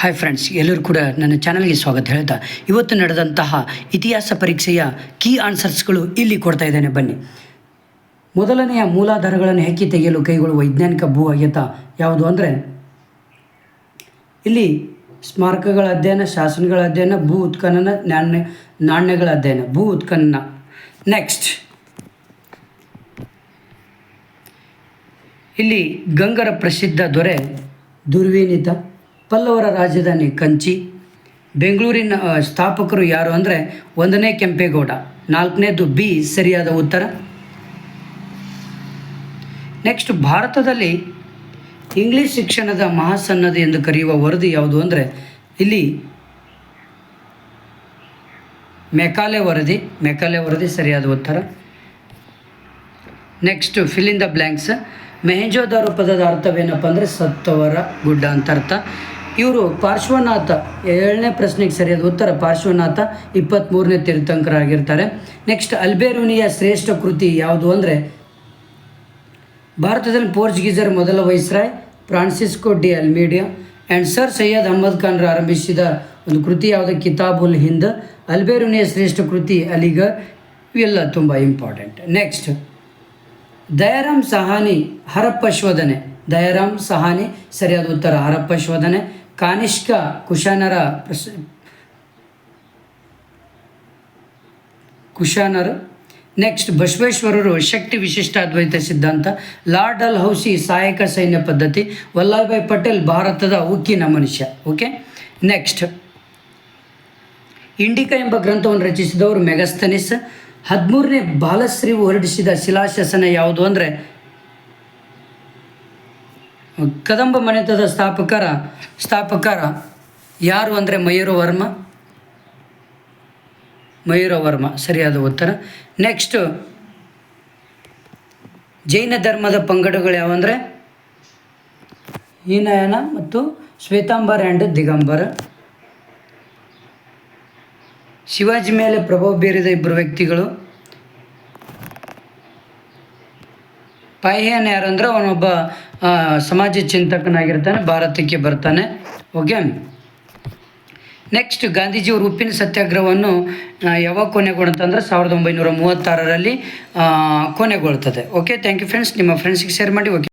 Hi friends ಎಲ್ಲರೂ ಕೂಡ ನನ್ನ ಚಾನಲ್ಗೆ ಸ್ವಾಗತ ಹೇಳ್ತಾ, ಇವತ್ತು ನಡೆದಂತಹ ಇತಿಹಾಸ ಪರೀಕ್ಷೆಯ ಕೀ ಆನ್ಸರ್ಸ್ಗಳು ಇಲ್ಲಿ ಕೊಡ್ತಾ ಇದ್ದೇನೆ, ಬನ್ನಿ. ಮೊದಲನೆಯ ಮೂಲಾಧಾರಗಳನ್ನು ಹೆಕ್ಕಿ ತೆಗೆಯಲು ಕೈಗೊಳ್ಳುವ ವೈಜ್ಞಾನಿಕ ಭೂ ಅಗೆತ ಯಾವುದು ಅಂದರೆ, ಇಲ್ಲಿ ಸ್ಮಾರಕಗಳ ಅಧ್ಯಯನ, ಶಾಸನಗಳ ಅಧ್ಯಯನ, ಭೂ ಉತ್ಖನನ, ನಾಣ್ಯ, ನಾಣ್ಯಗಳ ಅಧ್ಯಯನ, ಭೂ ಉತ್ಖನನ. ನೆಕ್ಸ್ಟ್ ಇಲ್ಲಿ ಗಂಗರ ಪ್ರಸಿದ್ಧ ದೊರೆ ದುರ್ವಿನೀತ. ಪಲ್ಲವರ ರಾಜಧಾನಿ ಕಂಚಿ. ಬೆಂಗಳೂರಿನ ಸ್ಥಾಪಕರು ಯಾರು ಅಂದರೆ ಒಂದನೇ ಕೆಂಪೇಗೌಡ, ನಾಲ್ಕನೇದು ಬಿ ಸರಿಯಾದ ಉತ್ತರ. ನೆಕ್ಸ್ಟ್, ಭಾರತದಲ್ಲಿ ಇಂಗ್ಲಿಷ್ ಶಿಕ್ಷಣದ ಮಹಾಸನ್ನದ ಎಂದು ಕರೆಯುವ ವರದಿ ಯಾವುದು ಅಂದರೆ ಇಲ್ಲಿ ಮೆಕಾಲೆ ವರದಿ ಮೆಕಾಲೆ ವರದಿ ಸರಿಯಾದ ಉತ್ತರ. Next fill in the blanks Mohenjodaro ಪದದ ಅರ್ಥವೇನಪ್ಪ ಅಂದರೆ ಸತ್ತವರ ಗುಡ್ಡ ಅಂತ ಅರ್ಥ. ಇವರು ಪಾರ್ಶ್ವನಾಥ, ಏಳನೇ ಪ್ರಶ್ನೆಗೆ ಸರಿಯಾದ ಉತ್ತರ ಪಾರ್ಶ್ವನಾಥ ಇಪ್ಪತ್ತ್ಮೂರನೇ ತೀರ್ಥಂಕರಾಗಿರ್ತಾರೆ. ನೆಕ್ಸ್ಟ್ ಅಲ್ಬೇರುನಿಯ ಶ್ರೇಷ್ಠ ಕೃತಿ ಯಾವುದು ಅಂದರೆ, ಭಾರತದಲ್ಲಿ ಪೋರ್ಚುಗೀಸರ್ ಮೊದಲ viceroy, Francisco de Almeida and sir Syed Ahmad ಖಾನ್ರು ಆರಂಭಿಸಿದ ಒಂದು ಕೃತಿ ಯಾವುದು, ಕಿತಾಬುಲ್ ಹಿಂದ್. ಅಲ್ಬೇರುನಿಯ ಶ್ರೇಷ್ಠ ಕೃತಿ ಅಲಿಗರ್ ಇವೆಲ್ಲ ತುಂಬ ಇಂಪಾರ್ಟೆಂಟ್ ನೆಕ್ಸ್ಟ್ ದಯಾರಾಮ್ ಸಹಾನಿ, ಹರಪ್ಪ ಶೋಧನೆ. ದಯಾರಾಮ್ ಸಹಾನಿ, ಸರಿಯಾದ ಉತ್ತರ, ಹರಪ್ಪ ಶೋಧನೆ. ಕಾನಿಷ್ಕ ಕುಶಾನರ ಪ್ರಶ ಕುಶಾನರು. ನೆಕ್ಸ್ಟ್ ಬಸವೇಶ್ವರರು ಶಕ್ತಿ ವಿಶಿಷ್ಟ ಅದ್ವೈತ ಸಿದ್ಧಾಂತ. ಲಾರ್ಡ್ ಅಲ್ ಹೌಸಿ ಸಹಾಯಕ ಸೈನ್ಯ ಪದ್ಧತಿ. ವಲ್ಲಭಭಾಯ್ ಪಟೇಲ್ ಭಾರತದ ಉಕ್ಕಿನ ಮನುಷ್ಯ ಓಕೆ ನೆಕ್ಸ್ಟ್ ಇಂಡಿಕಾ ಎಂಬ ಗ್ರಂಥವನ್ನು ರಚಿಸಿದವರು ಮೆಗಸ್ತನಿಸ್. ಹದಿಮೂರನೇ ಬಾಲಶ್ರೀ ಹೊರಡಿಸಿದ ಶಿಲಾಶಾಸನ ಯಾವುದು ಅಂದರೆ ಕದಂಬ ಮನೆತದ ಸ್ಥಾಪಕರ ಸ್ಥಾಪಕರ ಯಾರು ಅಂದರೆ ಮಯೂರವರ್ಮ ಮಯೂರವರ್ಮ ಸರಿಯಾದ ಉತ್ತರ. ನೆಕ್ಸ್ಟ್ ಜೈನ ಧರ್ಮದ ಪಂಗಡಗಳು ಯಾವಂದರೆ ಹೀನಯನ ಮತ್ತು ಶ್ವೇತಾಂಬರ ಆ್ಯಂಡ್ ದಿಗಂಬರ. ಶಿವಾಜಿ ಮೇಲೆ ಪ್ರಭಾವ ಬೀರಿದ ಇಬ್ಬರು ವ್ಯಕ್ತಿಗಳು. ಪಾಯ್ಯಾನ್ ಯಾರಂದ್ರೆ ಅವನೊಬ್ಬ ಆ, ಸಮಾಜ ಚಿಂತಕನಾಗಿರ್ತಾನೆ ಭಾರತಕ್ಕೆ ಬರ್ತಾನೆ. ಓಕೆ ನೆಕ್ಸ್ಟ್ ಗಾಂಧೀಜಿಯವರು ಉಪ್ಪಿನ ಸತ್ಯಾಗ್ರಹವನ್ನು ಯಾವಾಗ ಕೊನೆಗೊಳ್ತಂದ್ರೆ ಸಾವಿರದ ಒಂಬೈನೂರ ಮೂವತ್ತಾರರಲ್ಲಿ ಕೊನೆಗೊಳ್ತದೆ. ಓಕೆ ಥ್ಯಾಂಕ್ ಯು ಫ್ರೆಂಡ್ಸ್ ನಿಮ್ಮ ಫ್ರೆಂಡ್ಸಿಗೆ ಶೇರ್ ಮಾಡಿ. ಓಕೆ